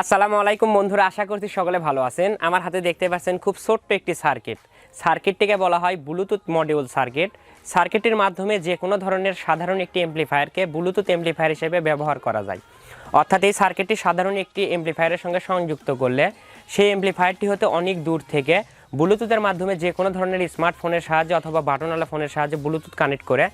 আসসালামু আলাইকুম বন্ধুরা, আশা করছি সকলে ভালো আছেন। আমার হাতে দেখতে পাচ্ছেন খুব ছোট্ট একটি সার্কিট। সার্কিটটিকে বলা হয় ব্লুটুথ মডিউল সার্কিট সার্কিটের মাধ্যমে যে কোনো ধরনের সাধারণ একটি এমপ্লিফায়ারকে ব্লুটুথ এমপ্লিফায়ার হিসেবে ব্যবহার করা যায়। অর্থাৎ এই সার্কিটটি সাধারণ একটি এমপ্লিফায়ারের সঙ্গে সংযুক্ত করলে সেই এমপ্লিফায়ারটি হতে অনেক দূর থেকে ব্লুটুথের মাধ্যমে যে কোনো ধরনের স্মার্টফোনের সাহায্যে অথবা বাটনওয়ালা ফোনের সাহায্যে ব্লুটুথ কানেক্ট করে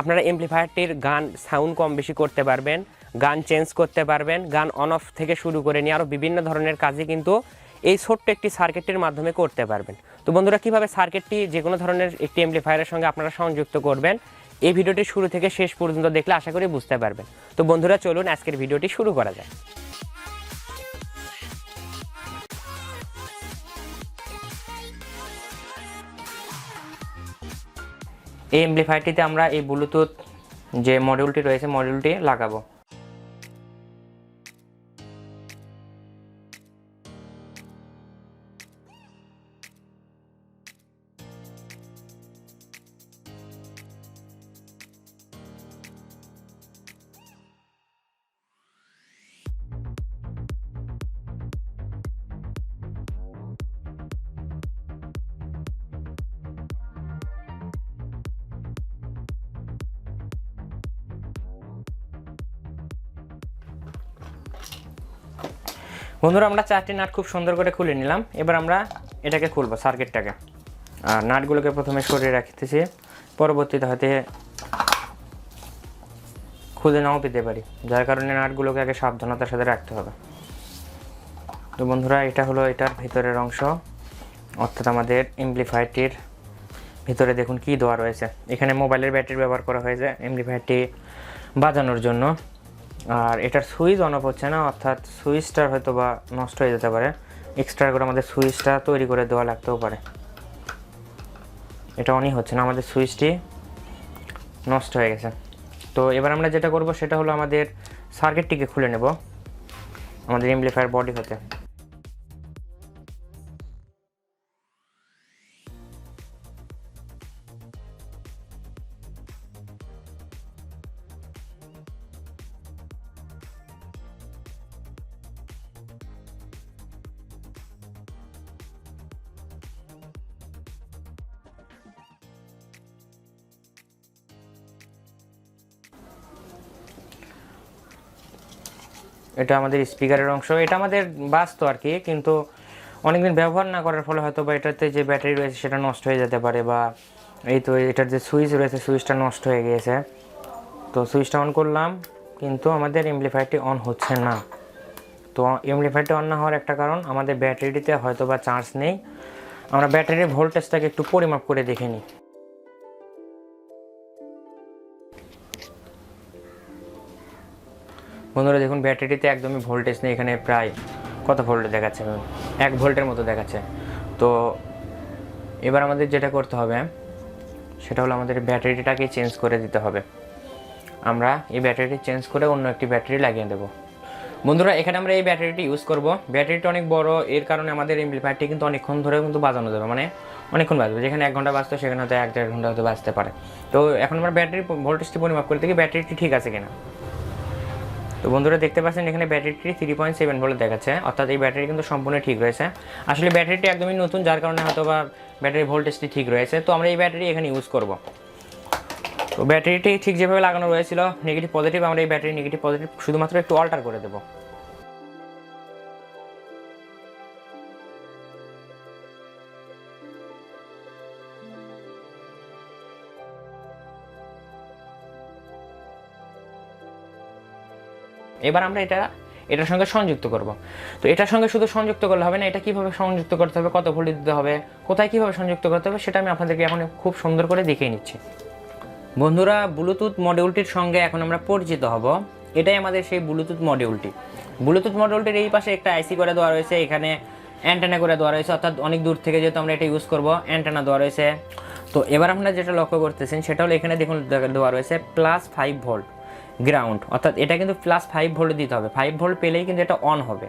আপনারা এমপ্লিফায়ারটির গান সাউন্ড কম বেশি করতে পারবেন। গান চেঞ্জ করতে পারবেন, গান অন অফ থেকে শুরু করে নিয়ে আরও বিভিন্ন ধরনের কাজই কিন্তু এই ছোট্ট একটি সার্কিটের মাধ্যমে করতে পারবেন। তো বন্ধুরা, কীভাবে সার্কিটটি যে কোনো ধরনের একটি এমপ্লিফায়ারের সঙ্গে আপনারা সংযুক্ত করবেন, এই ভিডিওটি শুরু থেকে শেষ পর্যন্ত দেখলে আশা করি বুঝতে পারবেন। তো বন্ধুরা, চলুন আজকের ভিডিওটি শুরু করা যায় এই এমপ্লিফায়ারটিতে আমরা এই ব্লুটুথ যে মডিউলটি রয়েছে মডিউলটি লাগাবো। বন্ধুরা, আমরা চারটি নাট খুব সুন্দর করে খুলে নিলাম। এবার আমরা এটাকে খুলবো সার্কিটটাকে আর নাটগুলোকে প্রথমে সরিয়ে রাখতেছি। পরবর্তীতে হয়তো খুলে নাও পেতে পারি। যার কারণে নাটগুলোকে আগে সাবধানতার সাথে রাখতে হবে। তো বন্ধুরা, এটা হলো এটার ভিতরের অংশ। অর্থাৎ আমাদের এমপ্লিফায়ারটির ভিতরে দেখুন কি দেওয়া রয়েছে। এখানে মোবাইলের ব্যাটারি ব্যবহার করা হয়েছে এমপ্লিফায়ারটি বাজানোর জন্য। আর এটার সুইচ অন অফ হচ্ছে না, অর্থাৎ সুইচটার হয়তো বা নষ্ট হয়ে যেতে পারে। এক্সট্রা করে আমাদের সুইচটা তৈরি করে দেওয়া লাগতেও পারে। এটা অনই হচ্ছে না, আমাদের সুইচটি নষ্ট হয়ে গেছে। তো এবার আমরা যেটা করব সেটা হলো আমাদের সার্কিটটিকে খুলে নেব, আমাদের এমপ্লিফায়ার বডি হতে। এটা আমাদের স্পিকারের অংশ। এটা আমাদের বাস্তব আর কি, কিন্তু অনেকদিন ব্যবহার না করার ফলে হয়তো বা এটাতে যে ব্যাটারি রয়েছে সেটা নষ্ট হয়ে যেতে পারে বা এই তো এটার যে সুইচ রয়েছে সুইচটা নষ্ট হয়ে গিয়েছে। তো সুইচটা অন করলাম, কিন্তু আমাদের এমপ্লিফায়ারটি অন হচ্ছে না। তো এমপ্লিফায়ারটি অন না হওয়ার একটা কারণ, আমাদের ব্যাটারিটিতে হয়তো বা চার্জ নেই। আমরা ব্যাটারির ভোল্টেজটাকে একটু পরিমাপ করে দেখে নিই। বন্ধুরা দেখুন, ব্যাটারিতে একদমই ভোল্টেজ নেই, এখানে প্রায় কত ভোল্ট দেখাচ্ছে এক ভোল্টের মতো দেখাচ্ছে। তো এবার আমাদের যেটা করতে হবে, সেটা হলো আমাদের ব্যাটারিটাকে চেঞ্জ করে দিতে হবে। আমরা এই ব্যাটারিটি চেঞ্জ করে অন্য একটি ব্যাটারি লাগিয়ে দেবো। বন্ধুরা, এখানে আমরা এই ব্যাটারিটি ইউজ করব। ব্যাটারিটা অনেক বড়, এর কারণে আমাদের এমপ্লিফায়ারটি কিন্তু অনেকক্ষণ ধরে কিন্তু বাজানো যাবে মানে অনেকক্ষণ বাজবে। যেখানে এক ঘণ্টা বাজতো, সেখানে হয়তো এক দেড় ঘণ্টা হয়তো বাজতে পারে। তো এখন আমরা ব্যাটারি ভোল্টেজটি পরিমাপ করে, দেখি ব্যাটারিটি ঠিক আছে কিনা। তো বন্ধুরা দেখতে পাচ্ছেন এখানে ব্যাটারিটি থ্রি পয়েন্ট সেভেন বলে দেখাচ্ছে। অর্থাৎ এই ব্যাটারি কিন্তু সম্পূর্ণ ঠিক রয়েছে। আসলে ব্যাটারিটি একদমই নতুন, যার কারণে হয়তো বা ব্যাটারি ভোল্টেজটি ঠিক রয়েছে। তো আমরা এই ব্যাটারি এখানে ইউজ করব। তো ব্যাটারিটি ঠিক যেভাবে লাগানো রয়েছিল নেগেটিভ পজিটিভ আমরা এই ব্যাটারি নেগেটিভ পজিটিভ শুধুমাত্র একটু অল্টার করে দেবো। এবার আমরা এটা, এটার সঙ্গে সংযুক্ত করব। তো এটার সঙ্গে শুধু সংযুক্ত করলে হবে না, এটা কীভাবে সংযুক্ত করতে হবে, কত ভোল্ট দিতে হবে, কোথায় কীভাবে সংযুক্ত করতে হবে, সেটা আমি আপনাদেরকে এখন খুব সুন্দর করে দেখিয়ে নিচ্ছি। বন্ধুরা ব্লুটুথ মডিউলটির সঙ্গে এখন আমরা পরিচিত হব। এটাই আমাদের সেই ব্লুটুথ মডিউলটি ব্লুটুথ মডিউলটির এই পাশে একটা আইসি করে দেওয়া রয়েছে, এখানে অ্যান্টেনা করে দেওয়া রয়েছে, অর্থাৎ অনেক দূর থেকে যেহেতু আমরা এটা ইউজ করব অ্যান্টেনা দেওয়া রয়েছে। তো এবার আপনারা যেটা লক্ষ্য করতেছেন, সেটা হলো এখানে দেখুন, দেওয়া রয়েছে প্লাস ফাইভ ভোল্ট গ্রাউন্ড অর্থাৎ এটা কিন্তু প্লাস ফাইভ ভোল্ট দিতে হবে। ফাইভ ভোল্ট পেলেই কিন্তু এটা অন হবে।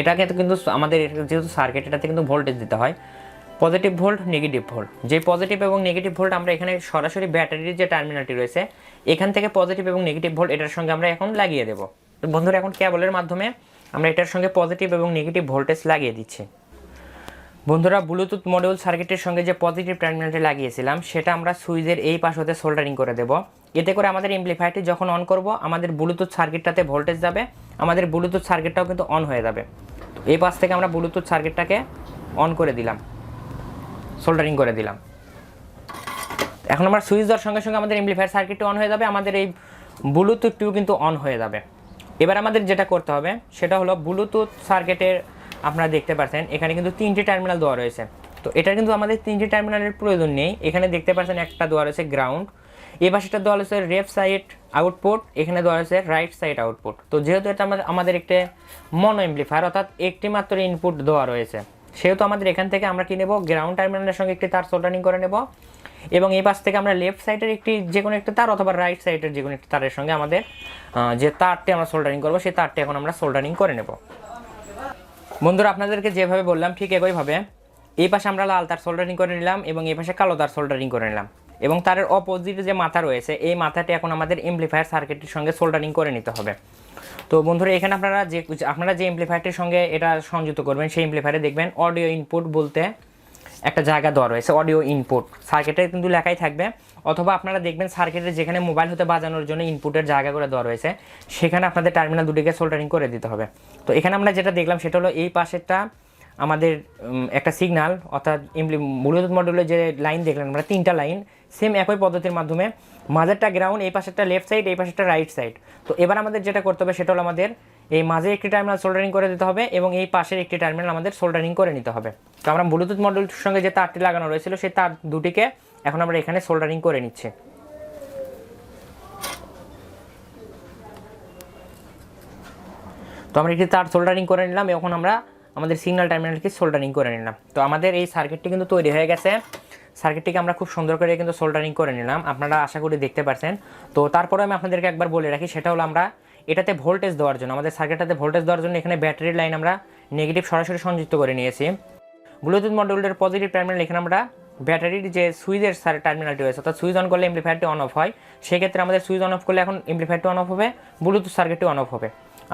এটাকে কিন্তু আমাদের যেহেতু সার্কিট এটাতে কিন্তু ভোল্টেজ দিতে হয়। পজিটিভ ভোল্ট নেগেটিভ ভোল্ট যে পজিটিভ এবং নেগেটিভ ভোল্ট আমরা এখানে সরাসরি ব্যাটারির যে টার্মিনালটি রয়েছে, এখান থেকে পজিটিভ এবং নেগেটিভ ভোল্ট এটার সঙ্গে আমরা এখন লাগিয়ে দেবো। বন্ধুরা, এখন কেবলের মাধ্যমে আমরা এটার সঙ্গে পজিটিভ এবং নেগেটিভ ভোল্টেজ লাগিয়ে দিচ্ছি। বন্ধুরা ব্লুটুথ মডিউল সার্কিটের সঙ্গে যে পজিটিভ টার্মিনালটি লাগিয়েছিলাম, সেটা আমরা সুইচের এই পাশ হতে সোল্ডারিং করে দেব। এতে করে আমাদের এমপ্লিফায়ারটি যখন অন করব, আমাদের ব্লুটুথ সার্কিটটাতে ভোল্টেজ যাবে, আমাদের ব্লুটুথ সার্কিটটাও কিন্তু অন হয়ে যাবে। এই পাশ থেকে আমরা ব্লুটুথ সার্কিটটাকে অন করে দিলাম সোল্ডারিং করে দিলাম। এখন আমরা সুইচ দেওয়ার সঙ্গে সঙ্গে আমাদের এমপ্লিফায়ার সার্কিটটি অন হয়ে যাবে, আমাদের এই ব্লুটুথটিও কিন্তু অন হয়ে যাবে। এবার আমাদের যেটা করতে হবে, সেটা হলো ব্লুটুথ সার্কিটের আপনারা দেখতে পাচ্ছেন এখানে কিন্তু তিনটি টার্মিনাল দেওয়া রয়েছে। তো এটা কিন্তু আমাদের তিনটি টার্মিনালের প্রয়োজন নেই। এখানে দেখতে পাচ্ছেন একটা দেওয়া রয়েছে গ্রাউন্ড এই পাশেটা দেওয়া রয়েছে লেফট সাইড আউটপুট এখানে দেওয়া রয়েছে রাইট সাইড আউটপুট তো যেহেতু এটা আমাদের আমাদের একটি মনো এমপ্লিফায়ার অর্থাৎ একটি মাত্র ইনপুট দেওয়া রয়েছে, সেহেতু আমাদের এখান থেকে আমরা কি নেব? গ্রাউন্ড টার্মিনালের সঙ্গে একটি তার সোল্ডারিং করে নেব। এবং এই পাশ থেকে আমরা লেফট সাইডের একটি যে কোনো একটা তার অথবা রাইট সাইডের যে কোনো একটি তারের সঙ্গে আমাদের যে তারটি আমরা সোল্ডারিং করব, সেই তারটি এখন আমরা সোল্ডারিং করে নেব। বন্ধুরা, আপনাদেরকে যেভাবে বললাম, ঠিক একইভাবে এই পাশে আমরা লাল তার সোল্ডারিং করে নিলাম এবং এই পাশে কালো তার সোল্ডারিং করে নিলাম। এবং তার অপোজিট যে মাথা রয়েছে, এই মাথাটি এখন আমাদের এমপ্লিফায়ার সার্কিটের সঙ্গে সোল্ডারিং করে নিতে হবে। তো বন্ধুরা, এখানে আপনারা যে আপনারা যে এমপ্লিফায়ারটির সঙ্গে এটা সংযুক্ত করবেন, সেই এমপ্লিফায়ারে দেখবেন অডিও ইনপুট বলতে একটা জায়গা দেওয়া রয়েছে অডিও ইনপুট সার্কিটে কিন্তু লেখাই থাকবে। অথবা আপনারা দেখবেন সার্কিটে যেখানে মোবাইল হতে বাজানোর জন্য ইনপুটের জায়গা করে দেওয়া রয়েছে, সেখানে আপনাদের টার্মিনাল দুটিকে সোল্ডারিং করে দিতে হবে। তো এখানে আমরা যেটা দেখলাম, সেটা হলো এই পাশেরটা আমাদের একটা সিগনাল অর্থাৎ ইমপ্লি ব্লুটুথ মডিউলের যে লাইন দেখলেন আমরা তিনটা লাইন সেম একই পদ্ধতির মাধ্যমে। মাঝেরটা গ্রাউন্ড এই পাশেরটা লেফট সাইড এই পাশেরটা রাইট সাইড তো এবার আমাদের যেটা করতে হবে, সেটা হলো আমাদের এই মাঝে একটি টার্মিনাল সোল্ডারিং করে দিতে হবে এবং এই পাশের একটি টার্মিনাল আমাদের সোল্ডারিং করে নিতে হবে। তো আমরা ব্লুটুথ মডিউলটির সঙ্গে যে তারটি লাগানো রয়েছিল, সেই তার দুটিকে এখন আমরা এখানে সোল্ডারিং করে নিচ্ছি। তো আমরা একটি তার সোল্ডারিং করে নিলাম, এখন আমরা আমাদের সিগন্যাল টার্মিনালকে সোল্ডারিং করে নিলাম। তো আমাদের এই সার্কিটটি কিন্তু তৈরি হয়ে গেছে। সার্কিটটিকে আমরা খুব সুন্দর করে কিন্তু সোল্ডারিং করে নিলাম। আপনারা আশা করি দেখতে পারছেন। তো তারপরে আমি আপনাদেরকে একবার বলে রাখি, সেটা হলো আমরা এটাতে ভোল্টেজ দেওয়ার জন্য, আমাদের সার্কিটটাতে ভোল্টেজ দেওয়ার জন্য এখানে ব্যাটারির লাইন আমরা নেগেটিভ সরাসরি সংযুক্ত করে নিয়েছি। ব্লুটুথ মডিউলটার পজিটিভ টার্মিনাল এখানে আমরা ব্যাটারির যে সুইচের টার্মিনালটি রয়েছে, অর্থাৎ সুইচ অন করলে এমপ্লিফায়ারটি অন অফ হয়। সেক্ষেত্রে আমাদের সুইচ অন অফ করলে এখন এমপ্লিফায়ারটি অন অফ হবে ব্লুটুথ সার্কিটটি অন অফ হবে।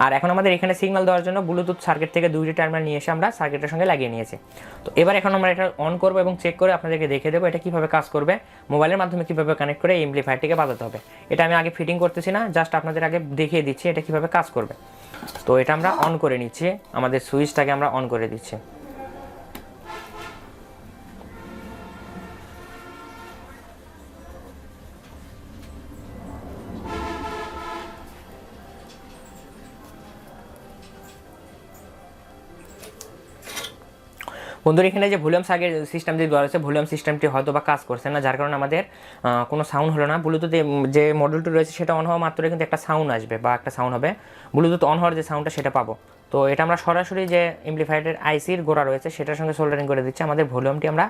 আর এখন আমাদের এখানে সিগন্যাল দেওয়ার জন্য ব্লুটুথ সার্কিট থেকে দুইটি টার্মিনাল নিয়ে এসে আমরা সার্কিটের সঙ্গে লাগিয়ে নিয়েছি। তো এবার এখন আমরা এটা অন করব এবং চেক করে আপনাদেরকে দেখে দেবো এটা কীভাবে কাজ করবে মোবাইলের মাধ্যমে কীভাবে কানেক্ট করে এমপ্লিফায়ারটিকে বাজাতে হবে। এটা আমি আগে ফিটিং করতেছি না জাস্ট আপনাদের আগে দেখিয়ে দিচ্ছি এটা কীভাবে কাজ করবে। তো এটা আমরা অন করে নিচ্ছি, আমাদের সুইচটাকে আমরা অন করে দিচ্ছি। বন্ধুরা, এখানে যে ভলিউম সার্কিট সিস্টেম যে দেওয়া রয়েছে, ভলিউম সিস্টেমটি হয়তো বা কাজ করছে না, যার কারণে আমাদের কোনো সাউন্ড হলো না। ব্লুটুথ যে মডেলটি রয়েছে, সেটা অন হওয়া মাত্রই কিন্তু একটা সাউন্ড আসবে বা একটা সাউন্ড হবে। ব্লুটুথ অন হওয়ার যে সাউন্ডটা সেটা পাবো। তো এটা আমরা সরাসরি যে এমপ্লিফায়ারের আইসির গোড়া রয়েছে, সেটার সঙ্গে সোল্ডারিং করে দিচ্ছি। আমাদের ভলিউমটি আমরা,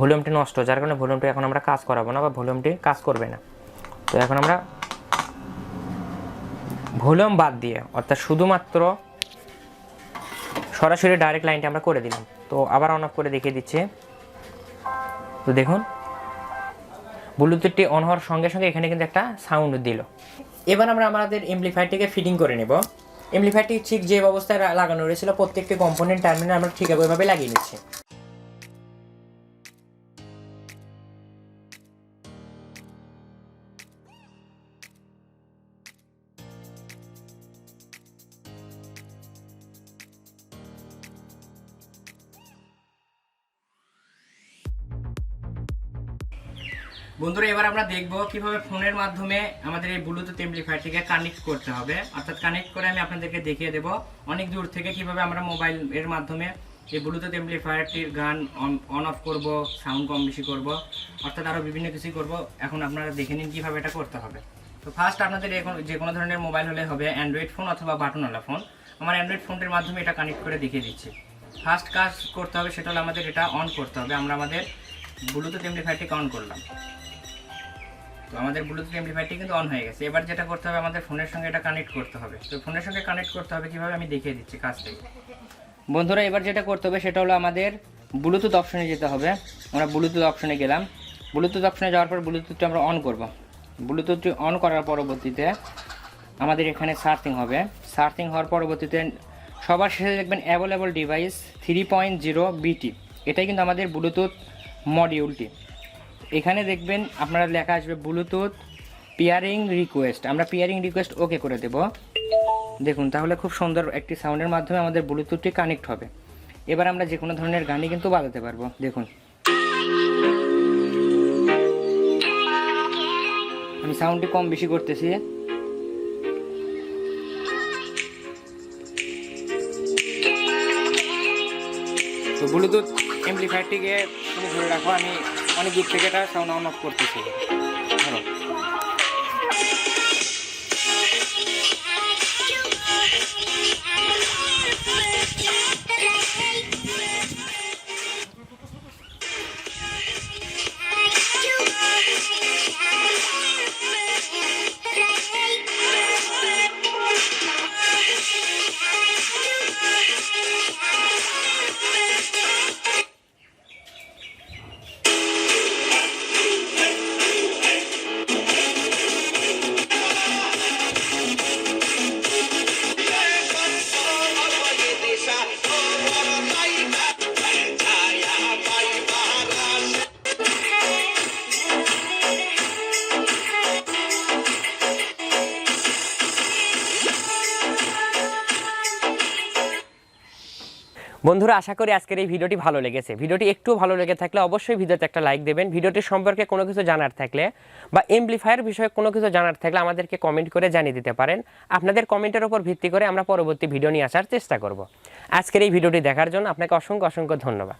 ভলিউমটি নষ্ট, যার কারণে ভলিউমটি এখন আমরা কাজ করাবো না বা ভলিউমটি কাজ করবে না। তো এখন আমরা, ভলিউম বাদ দিয়ে, অর্থাৎ শুধুমাত্র সরাসরি ডাইরেক্ট লাইনটা আমরা করে দিলাম। তো আবার অন অফ করে দেখিয়ে দিচ্ছে। তো দেখুন ব্লুটুথটি অন হওয়ার সঙ্গে সঙ্গে এখানে কিন্তু একটা সাউন্ড দিল। এবার আমরা আমাদের এমপ্লিফায়ারটিকে ফিটিং করে নেব। এমপ্লিফায়ারটি ঠিক যে অবস্থায় লাগানো রয়েছিল, প্রত্যেকটি কম্পোনেন্ট টার্মিনাল আমরা ঠিক ওইভাবে লাগিয়ে নিচ্ছি। বন্ধুরা, এবার আমরা দেখব কীভাবে ফোনের মাধ্যমে আমাদের এই ব্লুটুথ এমপ্লিফায়ারটিকে কানেক্ট করতে হবে। অর্থাৎ কানেক্ট করে আমি আপনাদেরকে দেখিয়ে দেব অনেক দূর থেকে কীভাবে আমরা মোবাইল এর মাধ্যমে এই ব্লুটুথ এমপ্লিফায়ারটির গান অন অফ করব সাউন্ড কম বেশি করব, অর্থাৎ আরও বিভিন্ন কিছুই করব। এখন আপনারা দেখে নিন কীভাবে এটা করতে হবে। তো ফার্স্ট আপনাদের এখন যে কোনো ধরনের মোবাইল হলে হবে অ্যান্ড্রয়েড ফোন অথবা বাটনওয়ালা ফোন আমার অ্যান্ড্রয়েড ফোনটির মাধ্যমে এটা কানেক্ট করে দেখিয়ে দিচ্ছি। ফার্স্ট কাজ করতে হবে, সেটা হলো আমাদের এটা অন করতে হবে। আমরা আমাদের ব্লুটুথ এমপ্লিফায়ারটিকে অন করলাম। তো আমাদের ব্লুটুথ এমপ্লিফায়ারটি কিন্তু অন হয়ে গেছে। এবার যেটা করতে হবে, আমাদের ফোনের সঙ্গে এটা কানেক্ট করতে হবে। তো ফোনের সঙ্গে কানেক্ট করতে হবে কীভাবে আমি দেখিয়ে দিচ্ছি কাজটাই বন্ধুরা, এবার যেটা করতে হবে, সেটা হলো আমাদের ব্লুটুথ অপশনে যেতে হবে। আমরা ব্লুটুথ অপশনে গেলাম। ব্লুটুথ অপশনে যাওয়ার পর ব্লুটুথটা আমরা অন করব। ব্লুটুথটি অন করার পরবর্তীতে আমাদের এখানে সার্চিং হবে। সার্চিং হওয়ার পরবর্তীতে সবার শেষে দেখবেন available device three point zero BT এটাই কিন্তু আমাদের ব্লুটুথ মডিউলটি এখানে দেখবেন আপনারা লেখা আসবে ব্লুটুথ পিয়ারিং রিকোয়েস্ট আমরা পিয়ারিং রিকোয়েস্ট ওকে করে দেব। দেখুন, তাহলে খুব সুন্দর একটি সাউন্ডের মাধ্যমে আমাদের ব্লুটুথটি কানেক্ট হবে। এবার আমরা যে কোনো ধরনের গানই কিন্তু বাজাতে পারব। দেখুন। আমি সাউন্ডটি কম বেশি করতেছি। তো ব্লুটুথ এমপ্লিফায়ারটিকে তুমি ধরে রাখো আমি অনেক দূর থেকে এটা সাউন্ড অন অফ করতেছি। বন্ধুরা, আশা করি আজকের এই ভিডিওটি ভালো লেগেছে। ভিডিওটি একটু ভালো লেগে থাকলে অবশ্যই ভিডিওতে একটা লাইক দেবেন। ভিডিওটি সম্পর্কে কোনো কিছু জানার থাকলে বা এমপ্লিফায়ার বিষয়ে কোনো কিছু জানার থাকলে আমাদেরকে কমেন্ট করে জানিয়ে দিতে পারেন। আপনাদের কমেন্টের উপর ভিত্তি করে আমরা পরবর্তী ভিডিও নিয়ে আসার চেষ্টা করব। আজকের এই ভিডিওটি দেখার জন্য আপনাকে অসংখ্য অসংখ্য ধন্যবাদ।